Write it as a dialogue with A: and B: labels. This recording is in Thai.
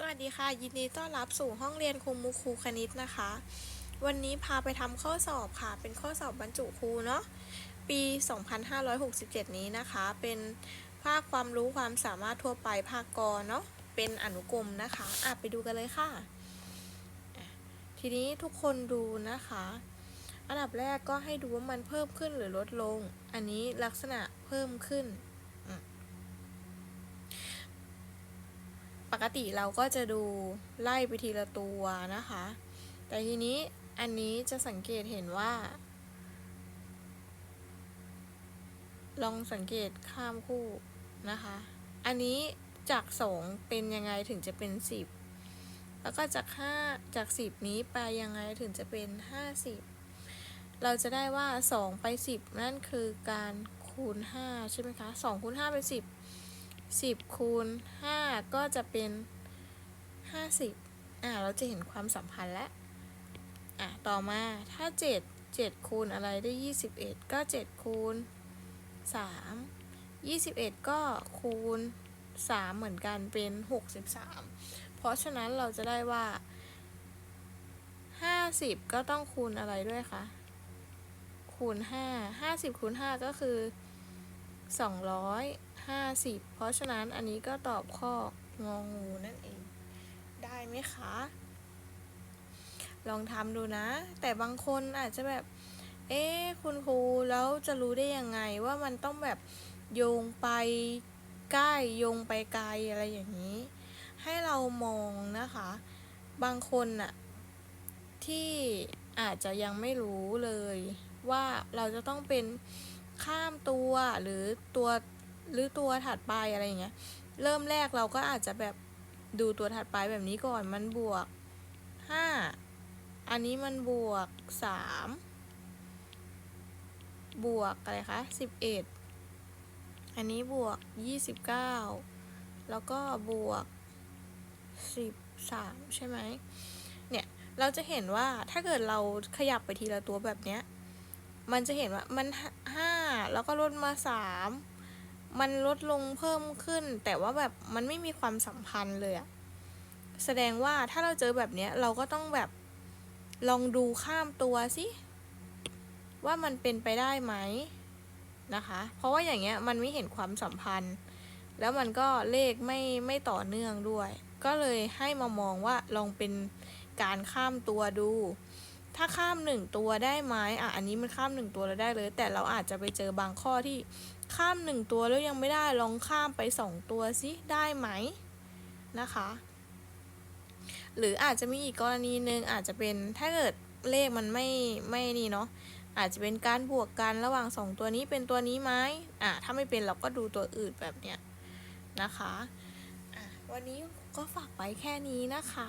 A: สวัสดีค่ะ ยินดีต้อนรับสู่ห้องเรียนครูมุครูคณิตนะคะ วันนี้พาไปทำข้อสอบค่ะ เป็นข้อสอบบรรจุครูเนาะปี 2567 นี้นะคะ เป็นภาคความรู้ความสามารถทั่วไปภาคกเนาะเป็นอนุกรมนะคะอะไปดูกันเลยค่ะ ทีนี้ทุกคนดูนะคะ อันดับแรกก็ให้ดูว่ามันเพิ่มขึ้นหรือลดลง อันนี้ลักษณะเพิ่มขึ้น ปกติเราก็จะดูไล่ไปทีละตัวนะคะ แต่ทีนี้อันนี้จะสังเกตเห็นว่า ลองสังเกตข้ามคู่นะคะ อันนี้จากสองเป็นยังไงถึงจะเป็นสิบแล้วก็จากห้าจากสิบนี้ไปยังไงถึงจะเป็นห้าสิบเราจะได้ว่าสองไปสิบนั่นคือการคูณห้าใช่ไหมคะสองคูณห้าเป็นสิบ สิบคูณห้าก็จะเป็นห้าสิบอ่าเราจะเห็นความสัมพันธ์แล้วอะต่อมาถ้าเจ็ดเจ็ดคูณอะไรได้ยี่สิบเอ็ดก็เจ็ดคูณสามยี่สิบเอ็ดก็คูณสามเหมือนกันเป็นหกสิบสามเพราะฉะนั้นเราจะได้ว่าห้าสิบก็ต้องคูณอะไรด้วยคะคูณห้าห้าสิบคูณห้าก็คือ องร้อยห้าสิบเพราะฉะนั้นอันนี้ก็ตอบข้ององูนั่นเอง ได้ไหมคะ ลองทำดูนะ แต่บางคนอาจจะแบบ เอ๊ะคุณครูแล้วจะรู้ได้ยังไงว่ามันต้องแบบโยงไปใกล้โยงไปไกลอะไรอย่างนี้ ให้เรามองนะคะ บางคนน่ะที่อาจจะยังไม่รู้เลย ว่าเราจะต้องเป็น ข้ามตัวหรือตัวหรือตัวถัดไปอะไรอย่างเงี้ย เริ่มแรกเราก็อาจจะแบบดูตัวถัดไปแบบนี้ก่อนมันบวกห้าอันนี้มันบวกสามบวกอะไรคะสิบเอ็ดอันนี้บวกยี่สิบเก้าแล้วก็บวกสิบสามใช่ไหมเนี่ย เราจะเห็นว่าถ้าเกิดเราขยับไปทีละตัวแบบเนี้ย มันจะเห็นว่ามันห้าแล้วก็ลดมาสามมันลดลงเพิ่มขึ้น แต่ว่าแบบมันไม่มีความสัมพันธ์เลยอะแสดงว่าถ้าเราเจอแบบเนี้ยเราก็ต้องแบบลองดูข้ามตัวสิว่ามันเป็นไปได้ไหมนะคะ เพราะว่าอย่างเงี้ยมันไม่เห็นความสัมพันธ์ แล้วมันก็เลขไม่ไม่ต่อเนื่องด้วย ก็เลยให้มามองว่าลองเป็นการข้ามตัวดู ถ้าข้ามหนึ่งตัวได้ไหมอะอันนี้มันข้ามหนึ่งตัวแล้วได้เลย แต่เราอาจจะไปเจอบางข้อที่ข้ามหนึ่งตัวแล้วยังไม่ได้ลองข้ามไปสองตัวสิได้ไหมนะคะ หรืออาจจะมีอีกกรณีหนึ่งอาจจะเป็นถ้าเกิดเลขมันไม่ไม่นี่เนาะอาจจะเป็นการบวกกันระหว่างสองตัวนี้เป็นตัวนี้ไหมอะถ้าไม่เป็นเราก็ดูตัวอื่นแบบเนี้ยนะคะอะวันนี้ก็ฝากไว้แค่นี้นะคะ